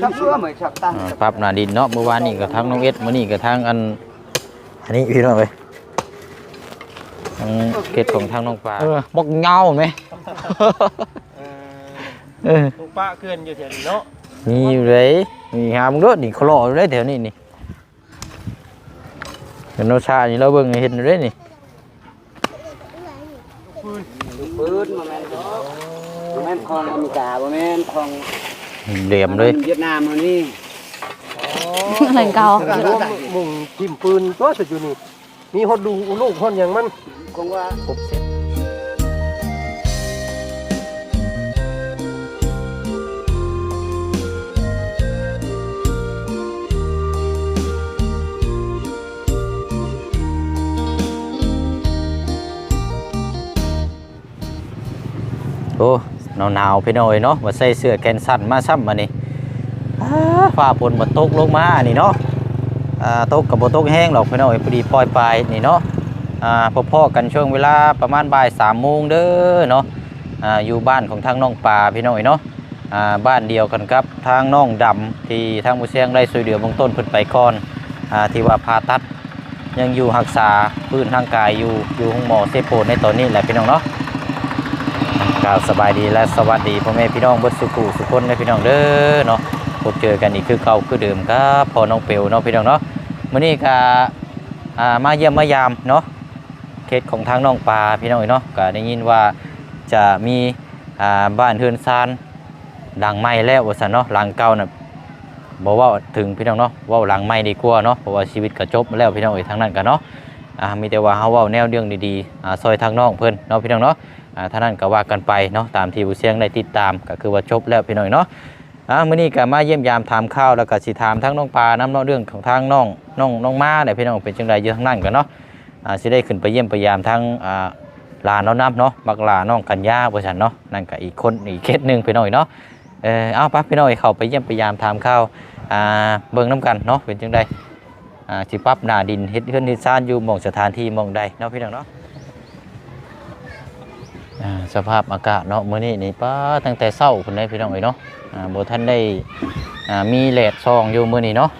Sắp sữa mới sắp อ่า tăng. ปรับหน้าดินเนาะเมื่อวานนี่ก็ทั้งน้องเอสมื้อนี้ก็ทั้งอันอันนี้พี่น้องเอ้ยทั้งเกตของทางน้องปลาเออบอกเงาไหม เออเออลูกป้าเกินอยู่แถวนี้เนาะมีอยู่เลยมีหามึงด้วยนี่เขาหล่ออยู่เลยแถวนี้นี่เห็นโนชานี่เราเบิ่งเห็นอยู่เลยนี่ Bướt mà men đó. Mà men con America, mà men con เหลี่ยมเลย Việt Nam mà đi. อะไรเก่าแล้วก็มุงทิ่มปืนตัวสุดอยู่นี่ มีฮอดดูลูกฮอดหยังมัน Không qua. ครบเซ็ตโอ้ หนาวๆพี่น้อยเนาะมาใส่เสื้อแขนสั้นมาซ้ำมานี่อ้าฟ้าฝนมาตกลงมานี่เนาะอ่าตกกับบ่ตกแห้งหรอกพี่น้อยพอดีปล่อยปลายนี่เนาะอ่าพ่อๆกันช่วงเวลาประมาณบ่ายสามโมงเด้อเนาะอ่าอยู่บ้านของทางน้องป่าพี่น้อยเนาะอ่าบ้านเดียวกันครับทางน้องดำที่ทางมุเซียงได้ช่วยเหลือเบื้องต้นเพิ่นไปก่อนอ่าที่ว่าผ่าตัดยังอยู่รักษาพื้นทางกายอยู่อยู่ห้องหมอเซโปนในตอนนี้แหละพี่น้องเนาะ กล่าวสบายดีและสวัสดีพ่อแม่พี่น้องเบิดสุขุสุคนนะพี่น้องเด้อเนาะพบเจอกันอีกคือเก่าคือเดิมครับพอน้องเปียวเนาะพี่น้องเนาะมื้อนี้ก็อ่ามาเยี่ยมมายามเนาะเคสของทางน้องปลาพี่น้องเนาะก็ได้ยินว่าจะมีอ่าบ้านเฮือนซานดังไม้แล้วว่าซั่นเนาะหลังเก่าน่ะบ่เว้าถึงพี่น้องเนาะเว้าหลังไม้ดีกว่าเนาะเพราะว่าชีวิตก็จบแล้วพี่น้องเอ้ยทางนั้นกันเนาะ อ่ามีแต่ว่าเฮาเว้าแนวเรื่องดีๆอ่าซอยทางน้องเพิ่นเนาะพี่น้องเนาะอ่าท่านั้นก็ว่ากันไปเนาะตามที่ผู้เสียงได้ติดตามก็คือว่าจบแล้วพี่น้องเนาะอ่ามื้อนี้ก็มาเยี่ยมยามถามข่าวแล้วก็สิถามทั้งน้องปลาน้ำเนาะเรื่องของทางน้องน้องน้องม้าเนี่ยพี่น้องเป็นจังไดอยู่ทางนั้นกันเนาะอ่าสิได้ขึ้นไปเยี่ยมไปยามทั้งอ่าลาน้องน้ำเนาะบักลาน้องกัญญาบ่ซั่นเนาะนั่นก็อีกคนอีกเคสหนึงพี่น้อยเนาะเออเอาปั๊บพี่น้อยเข้าไปเยี่ยมไปยามถามข่าวอ่าเบิ่งน้ำกันเนาะเป็นจังได สิปรับหน้าดินเฮ็ดเฮือนเฮ็ดซ่านอยู่มองสถานที่มองใดเนาะพี่น้องเนาะอ่าสภาพอากาศเนาะมื้อนี้นี่ป้าตั้งแต่เช้าพุ่นเลยพี่น้องเอ้ยเนาะอ่าบ่ทันได้อ่ามีแลดซองอยู่มื้อนี้เนาะ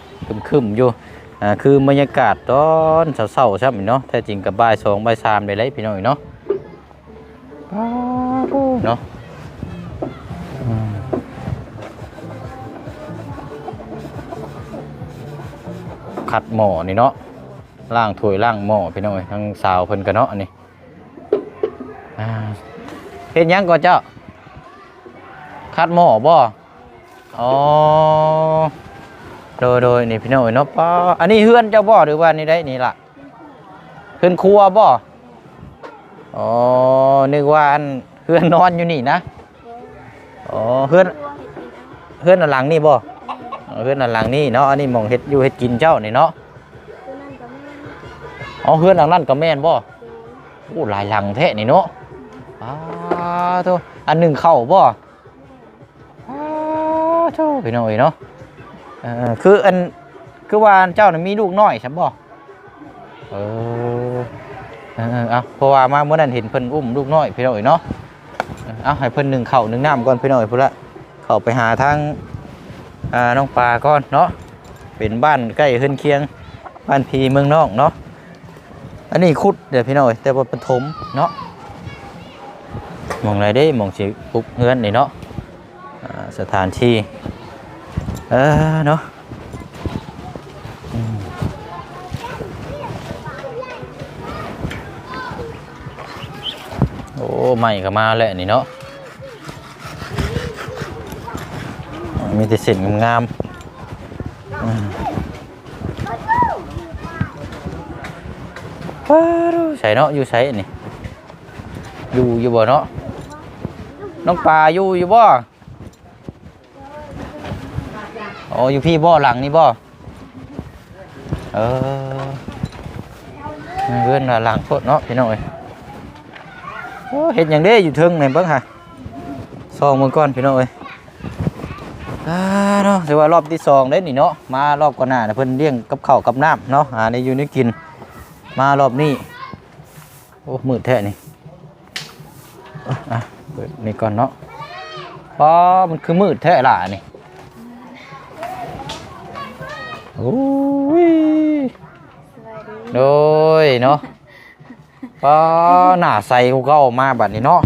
คึมๆอยู่อ่าคือบรรยากาศตอนเศร้าๆใช่ไหมเนาะแท้จริงกับบ่ายสองบ่ายสามได้เลยพี่น้องเนาะป๊าเนาะ ขัดหม้อนี่เนาะล่างถ้วยล่างหม้อพี่น้องเอ้ยทั้งสาวเพิ่นกันเนาะนี่เฮ็ดยังก่อนเจ้าขัดหม้อบ่อ๋อโดยโดยนี่พี่น้องเอ้ยเนาะป้าอันนี้เฮือนเจ้าบ่หรือว่านี่ได้นี่ล่ะเฮือนครัวบ่อ๋อนึกว่าอันเฮือนนอนอยู่นี่นะอ๋อเฮือนเฮือนอันหลังนี่บ่ เฮือนอันหลังนี่เนาะอันนี้มองเฮ็ดอยู่เฮ็ดกินเจ้านี่เนาะอ๋อเฮือนหลังนั้นก็แม่นบ่โอ้หลายหลังแท้นี่เนาะอ้าโตอันหนึ่งเข้าบ่อ้าโตพี่น้องเอ้ยเนาะเออคืออันคือว่าเจ้าน่ะมีลูกน้อยใช่บ่เออเออเอาเพราะว่ามาเมื่อนั้นเห็นเพิ่นอุ้มลูกน้อยพี่น้อยเนาะเอาให้เพิ่นหนึ่งเข่าหนึ่งน้ำก่อนพี่น้อยพุ่นละเข้าไปหาทาง อ่าน้องปลาก่อนเนาะเป็นบ้านใกล้เฮือนเคียงบ้านพีเมืองนอกเนาะอันนี้คุดเดี๋ยวพี่น้อยแต่ว่าปฐมเนาะมองอะไรได้มองสิปลุกเฮือนนี่เนาะสถานที่เออเนาะโอ้ใหม่ก็มาแล้วนี่เนาะ มีแต่ส้นงามๆใส่เนาะอยู่ใส่นี่อยู่อยู่บ่เนาะน้องปลาอยู่อยู่บ่อ๋ออยู่พี่บ่หลังนี่บ่เออเพื่อนหลังโคตรเนาะพี่น้องเอ้ยเห็ดอย่างเด้อยู่เทึงนี่เบิ่งฮะซองมือก่อนพี่น้องเอ้ย อ่าเนาะถือว่ารอบที่สองเด้นี่เนาะมารอบก่อนหน้าน่ะเพิ่นเลี้ยงกับข้าวกับน้ำเนาะหาในอยู่ในกิน มารอบนี้โอ้มืดแท้นี่เอ้ยอะเปิดนี่ก่อนเนาะอ๋อมันคือมืดแท้ล่ะนี่โอ้ยโดยเนาะป้าหน้าใสกูก็ออกมาบัดนี้เนาะ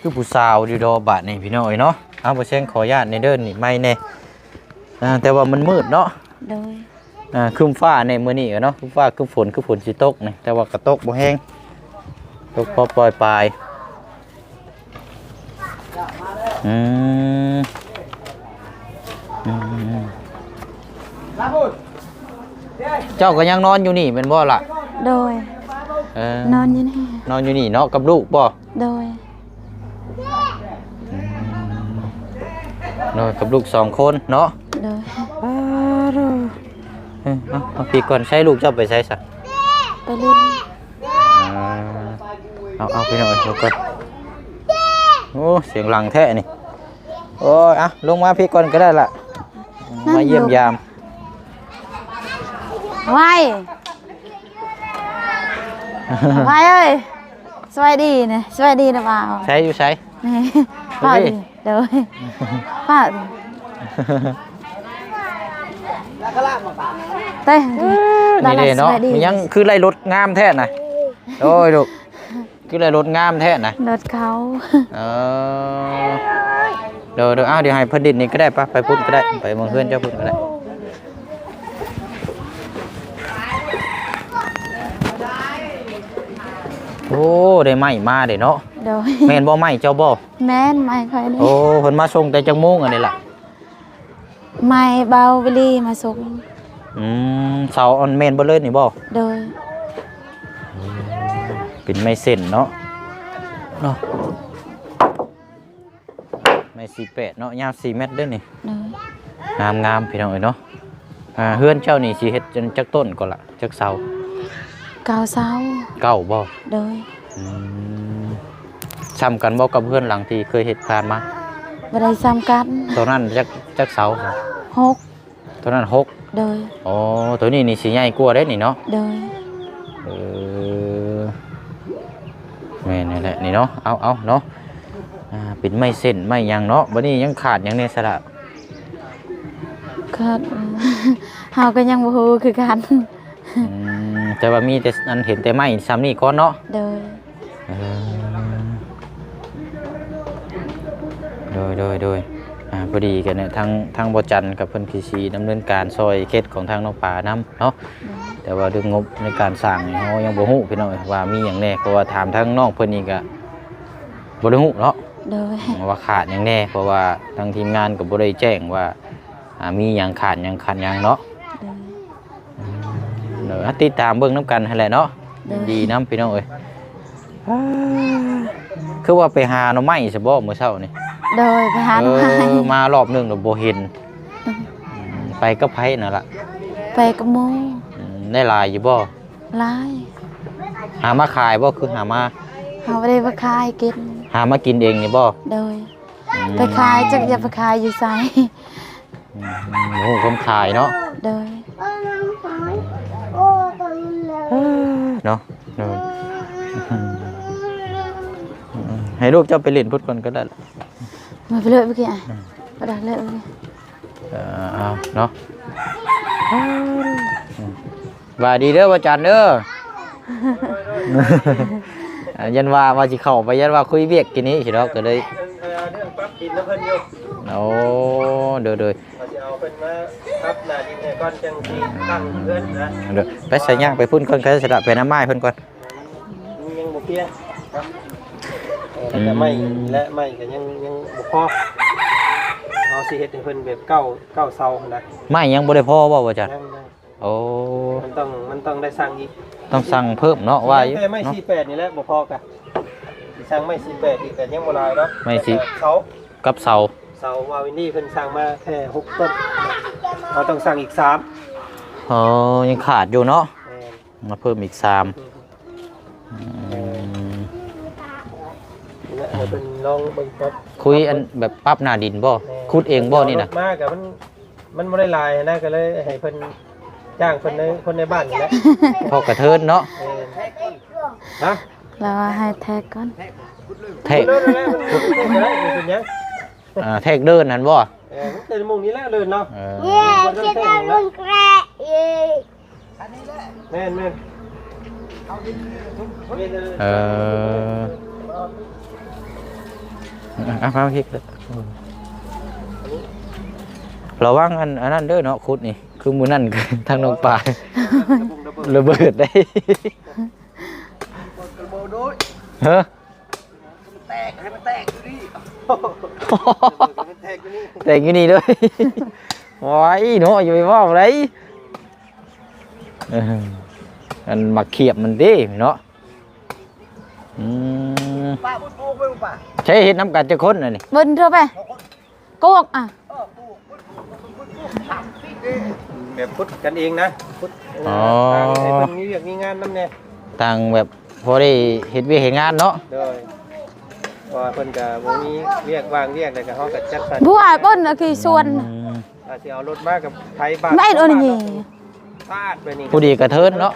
คือผู้สาวอยู่ดอบัดนี่พี่น้อยเนาะ เอาบ่เช่งขออนุญาตในเดินนี่ไม่แน่อ่าแต่ว่ามันมืดเนาะโดยอ่าครึ้มฟ้าในมื้อนี้ก็เนาะครึ้มฟ้าครึ้มฝนคือฝนสิตกนี่แต่ว่าก็ตกบ่แห้งตกพอปล่อยปลายอืมอืมเจ้าก็ยังนอนอยู่นี่เป็นบ่ล่ะโดยเออนอนอยู่นี่นอนอยู่นี่เนาะกับลูกบ่โดย นอนกับลูกสองคนเนาะโดยเออเอาเอาปีก่อนใช้ลูกเจ้าไปใช้ซะ ไปเล่นอ่าเอาเอาพี่หน่อยลูกก่อนโอ้เสียงหลังแท้นี่โอ้ยอะลงมาพี่ก่อนก็ได้ละมาเยี่ยมยามไว้ไว้เอ้ย สวัสดีนะสวัสดีนะบ่าวใช้อยู่ใช้ นี่ป้าดิโดยป้าดิเต้นี่เลยเนาะมันยังคือไล่รถงามแท้น่ะโอ้ยลูกคือไล่รถงามแท้น่ะรถเขาเออเดี๋ยวเดี๋ยวอ้าวเดี๋ยวให้เพนดิตนี่ก็ได้ปะไปพุ่นก็ได้ไปเมืองเพื่อนเจ้าพุ่นก็ได้ โอ้ได้ไหมมาเด้เนาะโดยแม่นบ่ไหมเจ้าบ่แม่นไม่ค่อยได้โอ้เพิ่นมาส่งแต่จังโมงอันนี้ล่ะไม่เบาไปลีมาส่งอืมเสาออนแม่นบ่เลยนี่บ่โดยเป็นไม้เส้นเนาะเนาะไม้สี่แปดเนาะยาวสี่เมตรเด้อนี่โดยงามงามพี่น้องเอ้ยเนาะอ่าเฮือนเจ้านี่สิเฮ็ดจนจักต้นก่อนล่ะจักเสา เกาเสาเก้าบ่โดยอืมซ้ำกันบ่กับเพื่อนหลังที่เคยเฮ็ดผ่านมาบันไดซ้ำกันตัวนั้นจักจักเสาหกตัวนั้นหกโดยอ๋อตัวนี้นี่สิใหญ่กว่าเด้นี่เนาะโดยเออแม่นี่แหละนี่เนาะเอาเอาเนาะอ่าเป็นไม้เส้นไม้หยังเนาะบัดนี้ยังขาดหยังในสระก็ เฮาก็ยังบ่ฮู้คือกันอืม แต่ว่ามีแต่อันเห็นแต่ไม้ซ้ำนี่ก่อนเนาะโดยเออโดยโดยโดยอ่าพอดีกันเนี่ยทางทางบจันทร์กับเพิ่นพีซีดำเนินการซอยเคสของทางน้องป่านํเนาะแต่ว่าเรื่องงบในการสร้างนี่เฮายังบ่ฮู้พี่น้องเอ้ยว่ามีหยังแน่เพราะว่าถามทางน้องเพิ่นนี่ก็บ่ได้ฮู้เนาะโดยว่าขาดหยังแน่เพราะว่าทางทีมงานก็บ่ได้แจ้งว่าอ่ามีหยังขาดหยังขาดหยังเนาะโดย เดี๋ยวติดตามเบิ่งนํกันหั่นแหละเนาะได้ดีนํพี่น้องเอ้ยอ่าคือว่าไปหาหน่อไม้ซะบ่มื้อเช้านี่โดยไปหาหเอน่อไม้อมารอบหนึงแล้วบ่เห็นอืมไปกับไผนั่นล่ะไปกับหมูอืมได้หลายอยู่บ่หลายหามาขายบ่คือหามาเฮาบ่ได้ไปขายกิน หามากินเองนี่บ่โดย อืมไปขายจักอย่าไปขายอยู่ไสอืมโอ้โหคนขายเนาะ โดย เนาะเนาะให้ลูกเจ้าไปเล่นพุทธก่อนก็ได้ล่ะมาไปเลยเมื่อกี้อะบ่ได้เลยเมื่อกี้เออเอาเนาะว่าดีเด้อว่าจันเด้ออ่ายันว่าว่าสิเข้าไปยันว่าคุยเวียกกินนี้สิเนาะก็เลยเรื่องปรับดินน้ำเพิ่นอยู่โอ้เด้อเด้อ เราจะเอาเพิ่นมาปรับหน้าดินให้ก่อนจังสิตั้งเพิ่นนะเด้อไปใส่ย่างไปพุ่นก่อนใครสระไปน้ำไม้เพิ่นก่อน มันยังบ่เพียงครับเออแต่ไม่และไม่ก็ยังยังบ่พอเอาสิเฮ็ดให้เพิ่นแบบเก้าเก้าเซานะไม้ยังบ่ได้พอบ่ว่าจันยังยังโอ้มันต้องมันต้องได้สั่งอีกต้องสั่งเพิ่มเนาะว่าอยู่แต่ไม่เนาะสี่แปดนี่แหละบ่พอกะสิสั่งไม่สี่แปดอีกแต่ยังบ่หลายดอกไม่สี่แต่เสากับเสา เสาวาวินนี่เพิ่นสั่งมาแค่หกต้นเราต้องสั่งอีกสามอ๋อยังขาดอยู่เนาะแม่นมาเพิ่มอีกสามอืมนี่แหละเดี๋ยวเป็นลองเบิ่งครับคุยอันแบบปรับหน้าดินบ่คุดเองบ่นี่นะรถมากกับมันมันบ่ได้หลายนะก็เลยให้เพิ่นจ้างเพิ่นในคนในบ้านนี่แหละพอกระเทินเนาะแม่นฮะแล้วว่าให้แท็กก่อนแทกเลิศแล้วมันบ่ได้มันเป็นหยัง อ่าแทกเดินนั่นบ่เออมันเป็นมุงนี้แหละเลยเนาะเออมันก็เป็นมุงนะแม่นแม่นแม่นเลยเอออะมาคิดเลยระวังอันอันนั้นเด้อเนาะคุดนี่ คือมือนั่นคือทางน้องป่าระบุระเบิดระเบิดได้กระโบโดยเฮ้อแตกให้มันแตกอยู่ดิระเบิดให้มัน แตกอยู่นี่แต่งอยู่นี่ด้วยไว้เนาะอย่าไปว่าอะไรเอออันมาเขียบมันดิเนาะอืมป้าพูดโป้ไปป้าใช้เห็ดน้ำกันจะค้นน่ะนี่บนเธอไปกวกอะแบบพุทธกันเองนะพุทธอ๋อไอ้เพิ่นมีเวียกมีงานนำแน่ต่างแบบพอได้เห็ดเวียกเห็ดงานเนาะ โดยว่าเพิ่นก็บ่มีเรียกว่างเรียกแต่ก็เฮาก็จัดสรรบัวบนอะคือส่วนอืมอาจสิเอารถมากับไผบ้านไม่โดนนี่ฟาดไปนี่ผู้ดีกระเทินเนาะ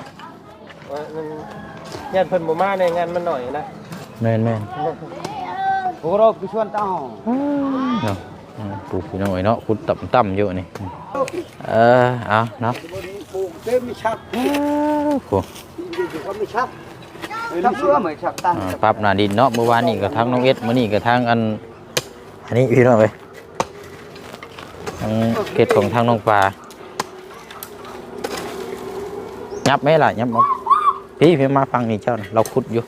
ว่ามันญาติเพิ่นบ่มาในงานมันหน่อยนะแม่นแม่นพวกเราคือชวนเต้าเนาะอืมปลูกพี่น้อยเนาะคุดต่ำต่ำอยู่นี่เออเอาเนาะบ่ดีปลูกเต็มไม่ชักโอ้อยู่ๆก็ไม่ชัก ชักเสื้อไม่ชักตั้งอ่าปรับหน้าดินเนาะเมื่อวานนี่ก็ทางน้องเอสมื้อนี้ก็ทางอันอันนี้พี่น้องเอ้ยทางเกตของทางน้องปลายับไหมล่ะยับบ่พี่พี่มาฟังนี่เจ้าน่ะเราขุดอยู่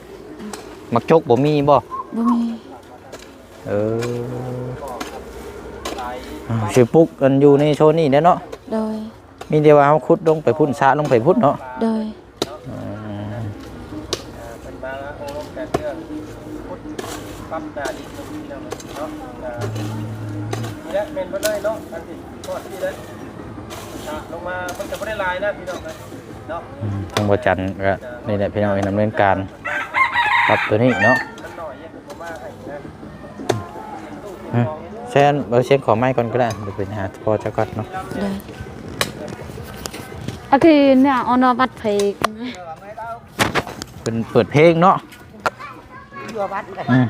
มักจกบ่มีบ่บ่มีเอออ่าสิปลุกกันอยู่ในโซนนี้เด้อเนาะโดย มีเดียวว่าเฮาขุดลงไปพุ่นซะลงไปพุ่นเนาะ โดย อืม เพิ่นมาแล้วโอ้แต่เรื่องพุทธ ปรับหน้าดินตรงนี้นะเนาะอ่านี่แหละแม่นบ่เลยเนาะอันที่ทอดนี่เลยอะลงมาเพิ่นจะบ่ได้ลายนะพี่น้องนะเนาะอืมทางบ่จันทร์ก็นี่แหละพี่น้องเอ้ยดำเนินการปรับตัวนี้เนาะมันหน่อยยังบ่มาให้นะอืมเช่นเราเช็คขอไม้ก่อนก็ได้เดี๋ยวไปหาพอจะก่อนเนาะโดยอะคือเนี่ยเอานอบัดเพลงเป็นเปิดเพลงเนาะอืม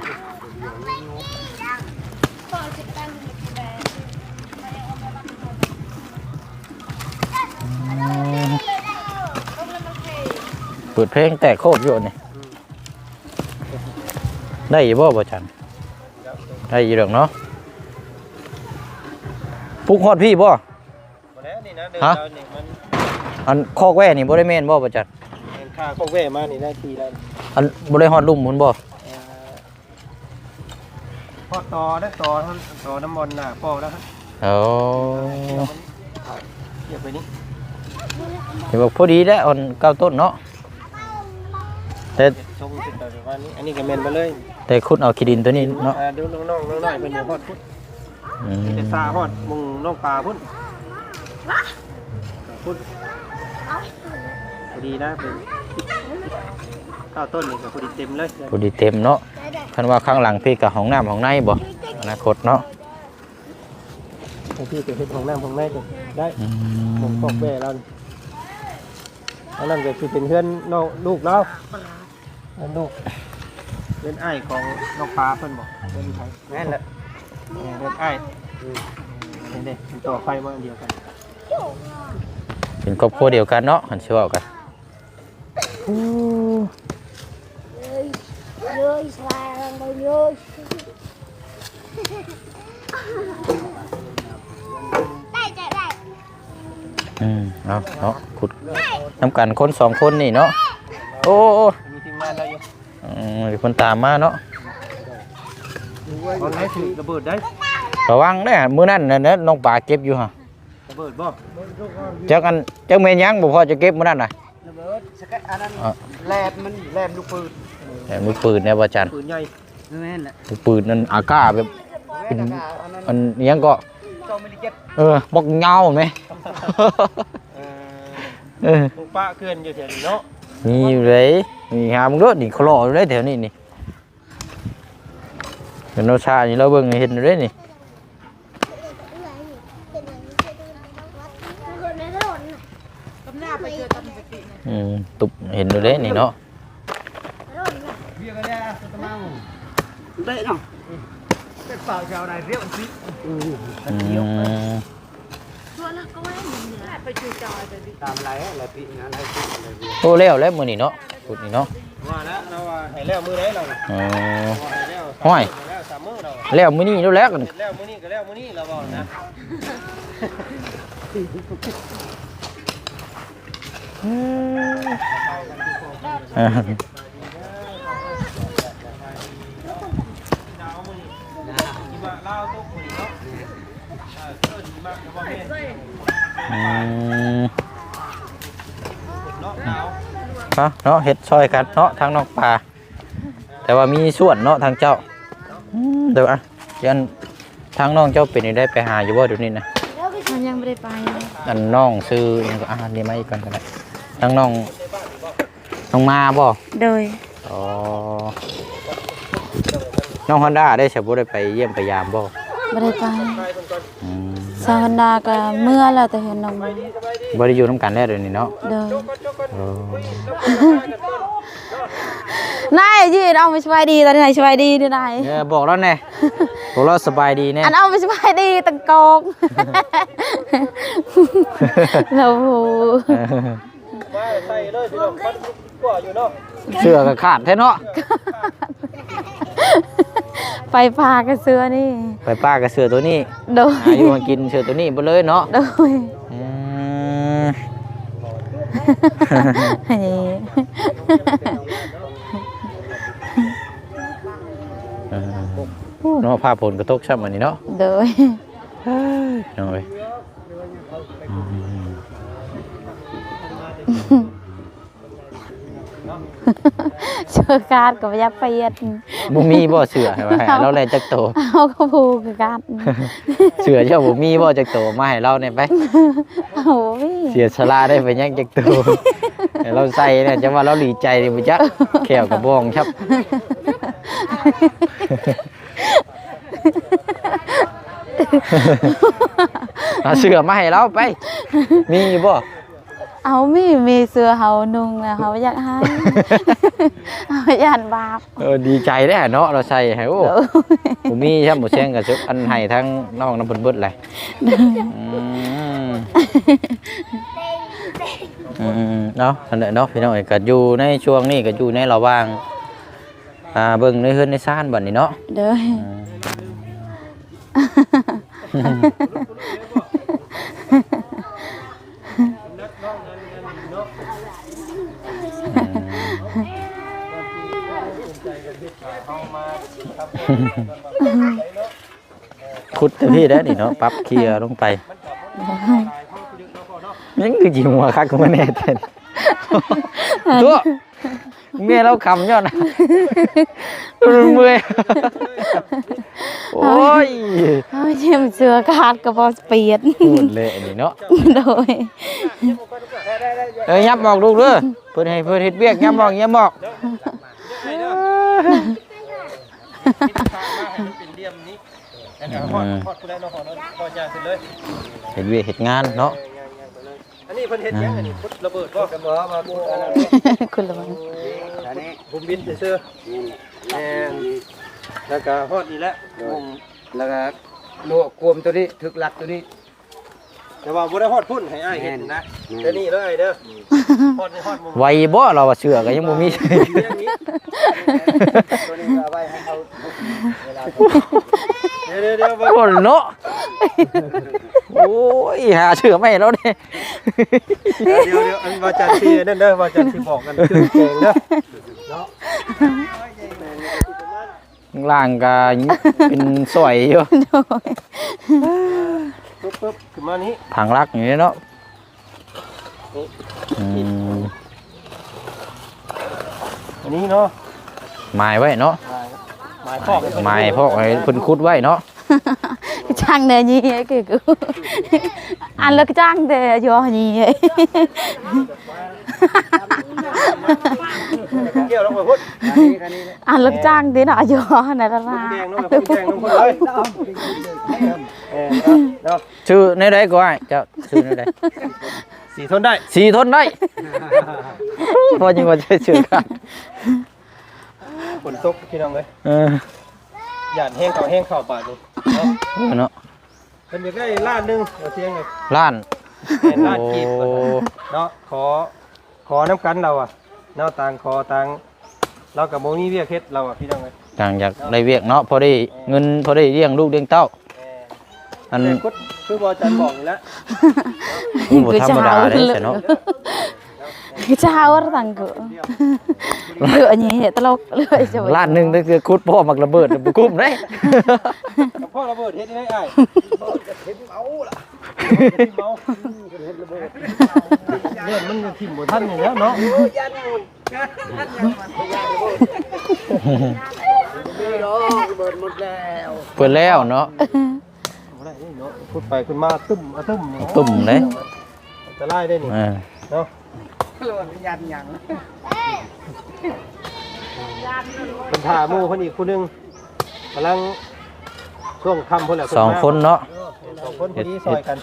เปิดเพลงแต่โคบอยู่นี่ได้อยี่บ่บ่จันได้อยี่ดอกเนาะปลุกฮอดพี่บ่บ่แล้วนี่นะเดินฮะเรานี่มันอันคอกแว่นี่บ่ได้แม่นบ่บ่จันเห็นค่าของแว่มานี่ได้ทีแล้วอันบ่ได้ฮอดลุ่มพุ่นบ่เอ่อพอต่อได้ต่อท่านต่อน้ำมนต์น่ะพอแล้วครับโอ้เดี๋ยวไปนี่ เห็นบอกพอดีแล้วอ่อนเก้าต้นเนาะแต่เดี๋ยวชงขึ้นไปประมาณนี้อันนี้ก็แม่นไปเลยแต่คุณเอาขี้ดินตัวนี้เนาะอ่าดูน้องๆน้องๆน้อยเพิ่นอยู่ฮอดพุ่นอืมจะซาฮอดมุงน้องปลาพุ่นพุ่นพอดีนะเป็นข้าวต้นนี่ก็พอดีเต็มเลยพอดีเต็มเนาะคันว่าข้างหลังพี่กับห้องน้ำห้องในบ่อนาคตเนาะบางทีก็เฮ็ดของน้ำของแม่ก็ได้อืผมมพอกแม่เรา อันนั้นก็คือเป็นเพื่อนน้องลูกเราเพื่อนลูกเป็นไอ้ายของน้องปลาเพิ่นบอกเป็นไผแม่นแหละเออเป็นไอ้ายอืมเป็นเด็กเป็นต่อไฟมาอันเดียวกันเป็นครอบครัวเดียวกันเนาะหันเชื่อกัน Ơi, xoài rồi ơi. ได้ อืมเอาเนาะขุดน้ำกันคนสองคนนี่เนาะโอ้โอ้มีทีมงานเราอยู่อืมมีคนตามมาเนาะเอาให้ถือระเบิดได้ระวังเด้อมื้อนั้นน่ะนะน้องป่าเก็บอยู่ฮะระเบิดบ่จักอันจักแม่นยังบ่พอจะเก็บมื้อนั้นน่ะระเบิดสกัดอันนั้นอะแลบมันแลบลูกปืนแต่มีปืนแน่บ่จันปืนใหญ่แม่นแหละมีปืนนั่นอากาศแบบเป็นอันนั้นอันอิหยังก็ สองมิลลิเจ็ดเออบอกเงาไหมเออเออลูกป้าเกินอยู่แถวนี้เนาะมีอยู่เลยมีหามึงด้วยนี่เขาหล่ออยู่เลยแถวนี้นี่เป็นโนชานี่เราเบิ่งเห็นอยู่เลยนี่อืมตุบเห็นอยู่เลยนี่เนาะ เบี้ยกันเนี่ยสตะมังได้เนาะ อืมตามไรอะไรปีนั้นอะไรปีอะไรปีโตแล้วแล้วมื้อนี้เนาะพุดนี่เนาะว่าแล้วเราว่าให้แล้วมือไหนเราน่ะอ๋อว่าให้แล้วห้อย ให้แล้วสามมือเราแล้วมื้อนี้แล้วแล้วกันเสร็จแล้วมือนี้ก็แล้วมือนี้เราบอกนะเออ ดาวมือนี้ที่มาเล่าตุ๊กมื อนี้เนาะอ่าเออดีมากแล้วว่าแม่อืมเนาะดาวเนาะเนาะเฮ็ดซอยกันเนาะทางนอกป่า แต่ว่ามีส่วนเนาะทางเจ้าอืมเดี๋ยวอะยันทางน้องเจ้าเป็นนี่ได้ไปหาอยู่บ่เดี๋ยวนี้นะมันยังไม่ได้ไปเลยอันน้องซื้อหยังก็อ่านี่มาอีกก่อนก็ได้ทางน้องน้องมาบ่โดยอ๋อ น้องฮอนด้าได้ใช่บ่ได้ไปเยี่ยมไปยามบ่ไม่ได้ไปอืมสาวฮันดาก็เมื่อแล้วแต่เห็นน้องมาบ่ได้อยู่นํกันแล้วเดี๋ยวนี้เนาะโดยอ๋อนายยืนเอาไปสบายดีตอนนี้นายสบายดีด้วยนายเออบอกแล้วแน่บอกเราสบายดีแน่อันเอาไปสบายดีตังกอกเราโหมาใส่เลยพี่น้องพันกว่าอยู่เนาะเสื้อก็ขาดแท้เนาะ ไปพากันเสื้อนี่ ไปป้ากับเสื้อตัวนี้โดยหาอยู่มากินเสื้อตัวนี้บ่เลยเนาะโดยอืมนี่เออโอ้เนาะผ้าผลกระตกช่ำอันนี้เนาะโดยเนาะเว้ยอืม เชื่อการกับยับเปียดบ่มีบ่เสื้อให้มาให้เราแลจักโตเอากระพูกับการเสื้อเจ้าบ่มีบ่จักโตมาให้เราเนี่ยไปเอาพี่เสียสละได้ไปยังจักโตให้เราใส่เนี่ยจะว่าเราดีใจนี่บ่จักแขวกระบองครับเอาเสื้อมาให้เราไป มีอยู่บ่ เอามีมีเสื้อเฮานุ่งนะเฮาอยากให้ เฮาย่านบาป เออดีใจได้อเนาะเราใส่ให้โอ้โดยผมมีครับหมูแซงกับซุปอันให้ทั้งน้องน้ำเพิ่นเบิดเลยอืมอืมเนาะอันเด้อเนาะพี่น้องเอ้ยก็อยู่ในช่วงนี้ก็อยู่ในระหว่างอ่าเบิ่งในเฮือนในซ่านบัดนี้เนาะโดยอืม ขุดเต็มที่แล้วนี่เนาะปรับเคลียร์ลงไปยังคือจิหัวคักก็ไม่แน่เต้นตัวเมียเราคำยอดนะเมื่อยโอ้ยเฮาเยี่ยมเสื้อขาดก็บ่เปียดพูดเลยอันนี้เนาะโดยเอ้ยยับบอกลูกเด้อเพิ่นให้เพิ่นเฮ็ดเวียกยับบอกยับบอกให้เด้อ ที่ทางมาให้มันเป็นเหลี่ยมนี้แล้วก็ฮอดฮอดผู้ใดเนาะฮอดเนาะฮอดยางขึ้นเลยเฮ็ดเวียกเฮ็ดงานเนาะอันนี้เพิ่นเฮ็ดหยังอันนี้พุดระเบิดบ่ก็บอกมาพูดอะไรคุณละมันอันนี้ผมบินซื่อนี่แหละๆแม่นแล้วก็ฮอดนี่แหละผมแล้วก็โลกวมตัวนี้ถึกหลักตัวนี้ แต่ว่าบ่ได้ฮอดพุ่นให้อ้ายเห็นนะเดี๋ยวนี้เลยเด้อฮอดนี่ฮอดมุมไวบ่เราว่าเชื่อก็ยังบ่มีเรื่องนี้ตัวนี้เอาไว้ให้เขาเวลาเดี๋ยวเดี๋ยวเดี๋ยวเบิ่งโอ้เนาะโอ้ยหาเชื่อไม่แล้วเนี่ยเดี๋ยวเดี๋ยวอันว่าจันทร์สินั่นเด้อว่าจันทร์สิบอกกันเครื่องแกงเด้อข้างล่างก็เป็นสวยอยู่ ปึ๊บปึ๊บขึ้นมานี้ผังรักอย่างนี้เนาะอืมอันนี้เนาะหมายไว้เนาะหมายพอกหมายพวกให้เพิ่นคุดไว้เนาะช่างเด้นี่ไอ้คือกูอันละจ้างเด้ยอ นี่ไอ้เกี่ยวลงไปพุ่นอันนี้อันนี้อันละจ้างเด้น่ะยอน่ะละพุ่ลานแดงลงไปพุ่นแดงลงพุ่นเลยเออเนาะชื่อในใดก็ได้เจ้าชื่อในใดสีทนได้ สีทนได้เพราะยังว่าจะชื่อกันฝนตกพี่น้องเลยเออหยาดแห้งเข่าแห้งเข่าบาดนี่เนาะเออเนาะเพิ่นอยากได้ล้านหนึงเอาเสียงเลยล้านแม่นล้านกีบเพิ่นว่าเนาะขอขอน้ำกันเราอะเนาะต่างขอต่างเรากับโมมีเวียกเฮ็ดเราอะพี่น้องเลยต่างอยากได้เวียกเนาะพอได้เงินพอได้เลี้ยงลูกเลี้ยงเต้า อันแต่กุดคือบอจันบอกนี่แหละบ่ธรรมดาเด้เนาะ Kecawar tanggo. Lựa nhỉ hệ tao lựa rồi. ล้านหนึงนั่นคือคุดพ่อมักระเบิดบ่คุ้มเด้กับพ่อระเบิดเฮ็ดได้ไอ้ายเฮ็ดเมาล่ะเมาเลือดมันจะทิ่มบ่ทันอย่างเงี้ยเนาะเบิดหมดแล้วเปิดแล้วเนาะบ่ ได้นี่เนาะพูดไปขึ้นมาตึ้มอะตึ้มตุ่มเด้จะไล่ได้นี่อ่าเนาะเรื่องยันหยังเป็นถ่าหมู่เพิ่นอีกคนนึงกำลังช่วงค่ำเพิ่นแหละสองคนเนาะสองคนพอดีซอยกัน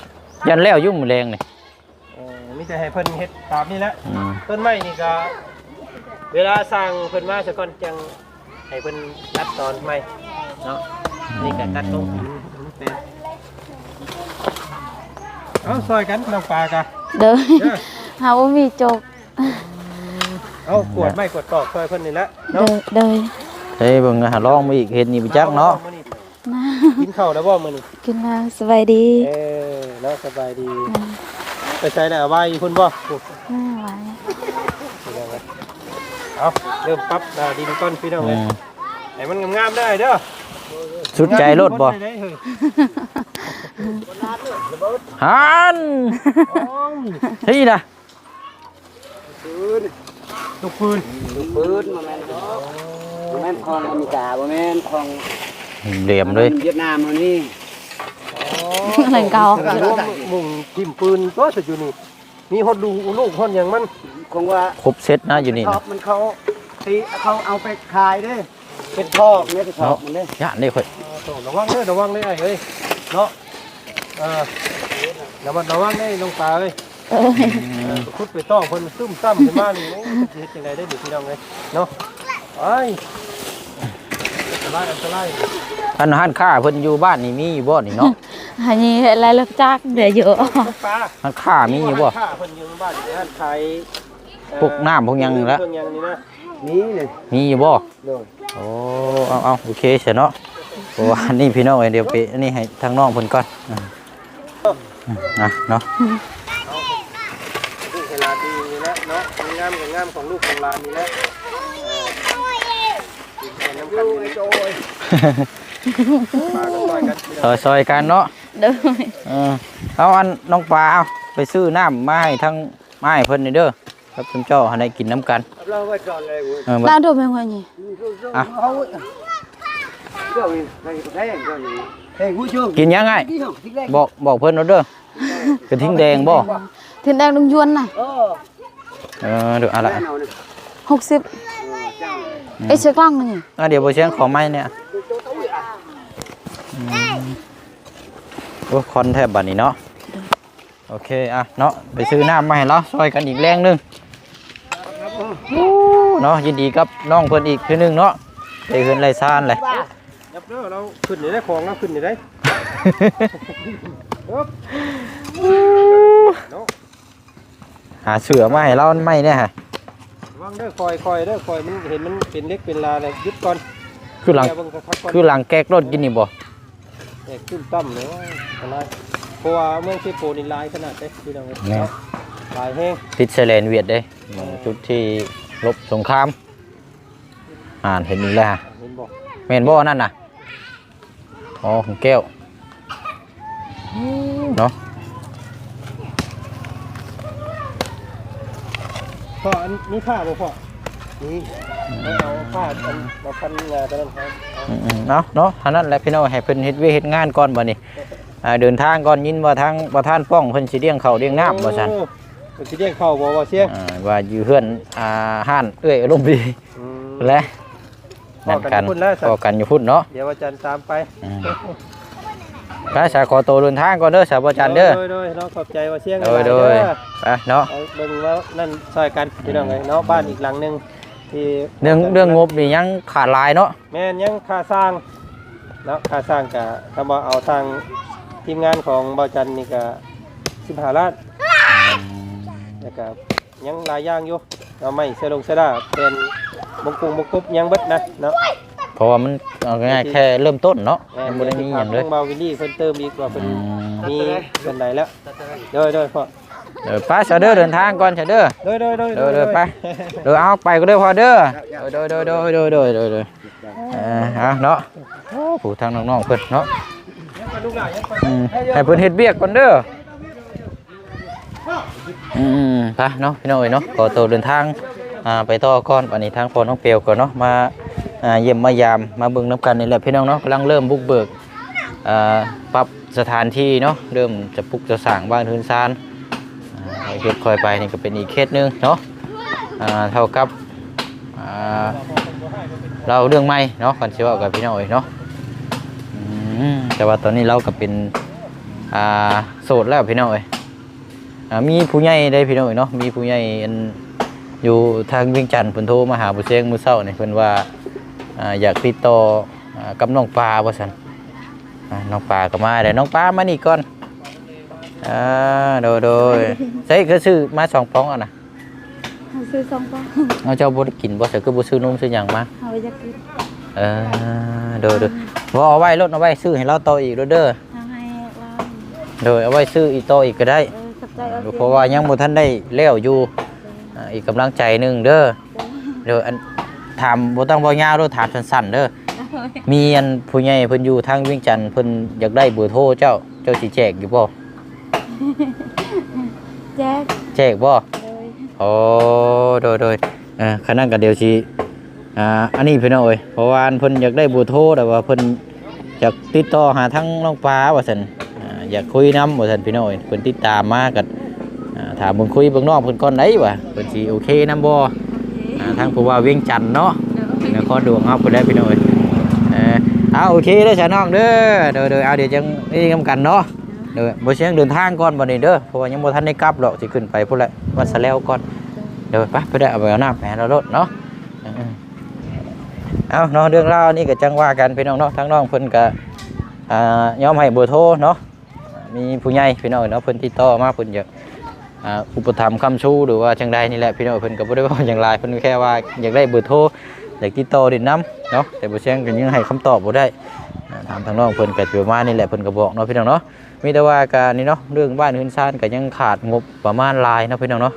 ยันแล้วยุ่งมื้อแรงนี่เออมีแต่ให้เพิ่นเฮ็ดตามนี่แหละอืมต้นไม้นี่ก็เวลาสร้างเพิ่นมาซะก่อนจังให้เพิ่นตัดตอนใหม่เนาะนี่ก็ตัดลงมันเป็น เอาซอยกันน้องปลากะ Đời. เด้อ Hào mi chột. เอากวดไม้กวดตอกซอยเพิ่นนี่แหละเนาะ Đời đời. เฮ้ยเบิ่งหาลองมาอีกเฮ็ดนี่บ่จักเนาะมื้อกินข้าวแล้วบ่มื้อนี้ Kinh là svay đi. เออเนาะสบายดี ไปใช้แล้วว่าอยู่พุ่นบ่โอ้ À, vậy. เอาเริ่มปรับดาดินก่อนพี่น้องอืเอ้ยมให้มันงามๆได้เด้อ สุดใจรถบ่งามๆได้เฮ้ยหันโอ้ยนี่นะลูกปืนลูกปืนมาแม่นดอกบ่แม่นของอเมริกาบ่แม่นของเหลี่ยมเลยเวียดนามเฮานี่ Lần cầu. รวมมุงทิ่มปืนตัวสุดอยู่นี่มีฮอดดูลูกฮอดอย่างมันคงว่าครบเซตนะอยู่นี่ชอนะบมันเขาตีเขาเอาไปขายเด้ เป็นทอกเนี่ยที่ชอบมันเด้ย่านนี่ค่อยโถ่ระวังเด้อระวังเด้อไอ้เฮ้ยเนาะเออระวังระวังเด้อลงตาเอ้ย Ơi. เออคุดไปต้องคนซุ่มซ้ำขึ้นมานี่โอ้ยจะเฮ็ดยังไงได้ดิพี่น้องเอ้ยเนาะไอ้ยอันตรายอันตรายอันหันค่าเพิ่นอยู่บ้านนี่มีอยู่บ่นี่เนาะ Hà nhi hệ lại lực chắc để dựa. ปลาหันค่ามีอยู่บ่ข้าเพิ่นอยู่บ้านอยู่ในร้านขายเอ่อพวกน้ำพวกหยังนี่ละเครื่องหยัง นี่นะนี่เลยมีอยู่บ่โดยโอ้เอาเอาโอเคเสียเนาะเพราะว่านี่พี่น้องเอ้ยเดี๋ยวไปอันนี้ให้ทางน้องเพิ่นก่อนอ่านะเนาะลูกของหลานดีนี่แหละเนาะงามกับงามของลูกของหลานนี่แหละเออกินกันน้ำกันนี่แหละปลาก็ต่อยกันพี่น้องซอยๆกันเนาะ Đời. เออเอาอันน้องปลาเอาไปซื้อน้ำมาให้ทั้งมาให้เพิ่นนี่เด้อ ครับคุณเจ้าให้ได้กินน้ำกันเราไว้ก่อนเลยเว้ยเออมา Đang được bên ngoài nhỉ? อะเอาเดี๋ยวนี้ไปไปได้ก่อนนี่เฮ้ยผู้ชมกินยังไงที่ห้องที่แรกบอกบอกเพิ่นเอาเด้อกระทิงแดงบ่ Thì đang đứng yuan này. เออเออเดี๋ยวอะไรแม่นเอานี่ Hục xịp. เออจ้า Ê chơi lăng này nhỉ? อะเดี๋ยวบ่เสียงขอไม้เนี่ยอืมโอ้คอนแทบบัดนี้เนาะ โอเค อะ เนาะไปซื้อน้ำมาให้เราซอยกันอีกแรงหนึงโอ้ เนาะยินดีกับน้องเพิ่นอีกคือหนึงเนาะได้เฮือนไรซ่านเลยยับเด้อเราขึ้นนี่ได้ของเราขึ้นนี่ได้เอิบเนาะหาเสือมาให้เราไม่เนี่ยฮะระวังเด้อคอยคอยเด้อคอยมันเห็นมันเป็นเล็กเป็นลาเลยยึดก่อนคือหลังแกเบิ่งคักๆก่อนคือหลังแก๊กรถกินนี่บ่เอกขึ้นต่ำเลยว่าอะไรเพราะว่าเมืองเชโปนี่ลายขนาดเด้พี่น้องเอ้ย เนาะลายแห้งติดไซเลนเวียดเด้หมู่จุดที่ลบสงคราม อ่านเห็นอีกแล้วฮะเห็นบอกแม่นบ่นั่นน่ะอ๋อของแก้วเนาะพ่ออันนี้ผ้าบ่พ่อนี่เอาผ้าอันมาพันงาตอนนั้นครับอืมๆเนาะเนาะอันนั้นแหละพี่น้องให้เพิ่นเฮ็ดเวยกเฮ็ดงานก่อนบัดนี้อ่าเดินทางก่อนยินว่าทางประธานป้องเพิ่นสิเลี้ยงข้าวเลี้ยงน้ำบ่ซั่นโอ้ เป็นสิเลี้ยงเข้าบ่ว่าเสียงอ่าว่าอยู่เฮือนอ่าห้านเอ้ยอารมณ์ดีอืม และพอกันอยู่พุ่นแล้วสัพอกันอยู่พุ่นเนาะเดี๋ยวอาจารย์ตามไปอืมพระสาขอตัวเดินทางก่อนเด้อสาวบ่จันเด้อโดยโดยเนาะขอบใจว่าเสียงโดยโดยเอไปเนาะเอาเบิ่งว่านั่นซอยกันพี่น้องเอ้ยเนาะบ้านอีกหลังหนึงที่เรื่องเรื่องงบนี่ยังขาดหลายเนาะแม่นยังค่าสร้างเนาะค่าสร้างก็ถ้าบ่เอาทางทีมงานของเบาจันนี่ก็15ล้าน แล้วก็ยังหลายอย่างอยู่เอาไม่เสลงเสยดาเป็นบงกุงบงกุบยังเบิดนะเนาะเพราะว่ามันเอาง่ายๆแค่เริ่มต้นเนาะยังบ่ได้มีหยังเลยเบาวิลลี่เพิ่นเติมอีกว่าเพิ่นอืมมีเพิ่นไหนแล้วเด้อเด้อพ่อเดี๋ยวไป้าเสยเด้อเดินทางก่อนเสยเด้อ เด้อเด้อเด้อเด้อเด้อไป เดี๋ยวเอาไปก็เด้อพอเด้อเด้อเด้อเด้อเด้อเด้อเด้อเด้อเออเอาเนาะโอ้ผู้ทางน้องๆเพิ่นเนาะลูกหลานยังอืมให้เพิ่นเฮ็ดเวียกก่อนเด้อ อืมไปเนาะพี่น้อยเนาะขอตัวเดินทางอ่าไปต่อก่อนวันนี้ทางพอน้องเปียวก่อนเนาะมาอ่าเยี่ยมมายามมาเบิ่งน้ำกันนี่แหละพี่น้องเนาะกำลังเริ่มบุกเบิกอ่าปรับสถานที่เนาะเริ่มจะปลุกจะสร้างบ้านทืนซานอ่าเฮ็ดคอยไปนี่ก็เป็นอีกเคสหนึงเนาะอ่าเท่ากับอ่าเราเรื่องใหม่เนาะก่อนสิเว่ากับพี่น้อยเนาะอืมแต่ว่าตอนนี้เราก็เป็นอ่าโสดแล้วพี่น้อย มีผู้ใหญ่ได้พี่น้องเอ้ยเนาะมีผู้ใหญ่อันอยู่ทางเวียงจันทน์เพิ่นโทรมาหาผู้เสียงมื้อเช้านี่เพิ่นว่าอ่าอยากติดต่ออ่ากับน้องปลาว่าซั่นอ่าน้องปลาก็มาได้น้องปลามานี่ก่อนอ่าโดยโดยใช่ก็ซื้อมาสองปองอะนะเขาซื้อสองปองเอาเจ้าบ่ได้กินบ่ใส่คือบ่ซื้อนมซื้อหยังมาเขาอยากกินเออโดยโดยบ่เอาไว้รถเอาไว้ซื้อให้เราต่ออีกเด้อเด้อทางให้เราโดยเอาไว้ซื้ออีกต่ออีกก็ได้ เออขับใจเอาเพราะว่ายังบ่ทันได้เลี้ยวอยู่อ่าอีกกำลังใจหนึงเด้อเดี๋ยวอันถามบ่ต้องบ่ยาวเด้อถามสั้นๆเด้อมีอันผู้ใหญ่เพิ่นอยู่ทางเวียงจันทน์เพิ่นอยากได้เบอร์โทรเจ้าเจ้าสิแจกอยู่บ่แจ๊กแจกบ่เลยโอ้โดยโดยเอ่อคันนั้นก็เดี๋ยวสิอ่าอันนี้พี่น้องเอ้ยเพราะว่าอันเพิ่นอยากได้เบอร์โทรแต่ว่าเพิ่นอยากติดต่อหาทั้งน้องฟ้าว่าซั่น อ่าอยากคุยนํว่าซั่นพี่น้องเอ้ยเพิ่นติดตามมาก็อ่าถามเพิ่นคุยเบิ่งน้องเพิ่นก่อนได้ว่าเพิ่นสิโอเคนํบ่อ่าทางผู้ว่าเวียงจันทน์เนาะนครหลวงครับไปได้พี่น้อยเออเอาโอเคเด้อชาน้องเด้อเด้อเด้อเอาเดี๋ยวจังนี่กำกันเนาะเด้อบ่เสียงเดินทางก่อนบ่นี่เด้อเพราะว่ายังบ่ทันได้กลับหรอกสิขึ้นไปพุ่นแหละวันสะแล้วก่อนเด้อไปไปได้เอาไปเอาน้ำไปให้เรารถเนาะเออๆเอาเนาะเรื่องราวนี่ก็จังว่ากันพี่น้องเนาะทั้งน้องเพิ่นก็อ่ายอมให้เบอร์โทรเนาะ มีผู้ใหญ่พี่น้องเนาะเพิ่นติดต่อมาเพิ่นอยากอ่าอุปถัมภ์คำชูหรือว่าจังใดนี่แหละพี่น้องเพิ่นก็บ่ได้ว่าอย่างไรเพิ่นแค่ว่าอยากได้เบอร์โทรอยากติดต่อดินน้ำเนาะแต่บ่เชียงก็ยังให้คำตอบบ่ได้ถามทางน้องเพิ่นก็ประมาณนี่แหละเพิ่นก็บอกเนาะพี่น้องเนาะมีแต่ว่าการนี่เนาะเรื่องบ้านเฮือนซ่านก็ยังขาดงบประมาณหลายเนาะพี่น้องเนาะ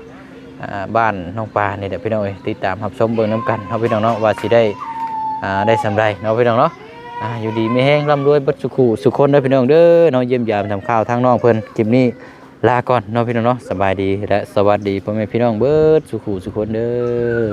บ้านน้องปลานี่แหละพี่น้องเอ้ยติดตามรับชมเบิ่งนํกันเนาะพี่น้องเนาะว่าสิได้ได้สำไรเนาะพี่น้องเนาะ อ่าอยู่ดีไม่แห้งร่ำรวยเบัดสุขูสุขคนเด้อพี่น้องเด้อเนาะเยี่ยมยามทำข้าวทางน้องเพิ่นคลิปนี้ลาก่อนเนาะพี่น้องเนาะสบายดีและสวัสดีพ่อแม่พี่น้องเบิดสุขูสุขคนเด้อ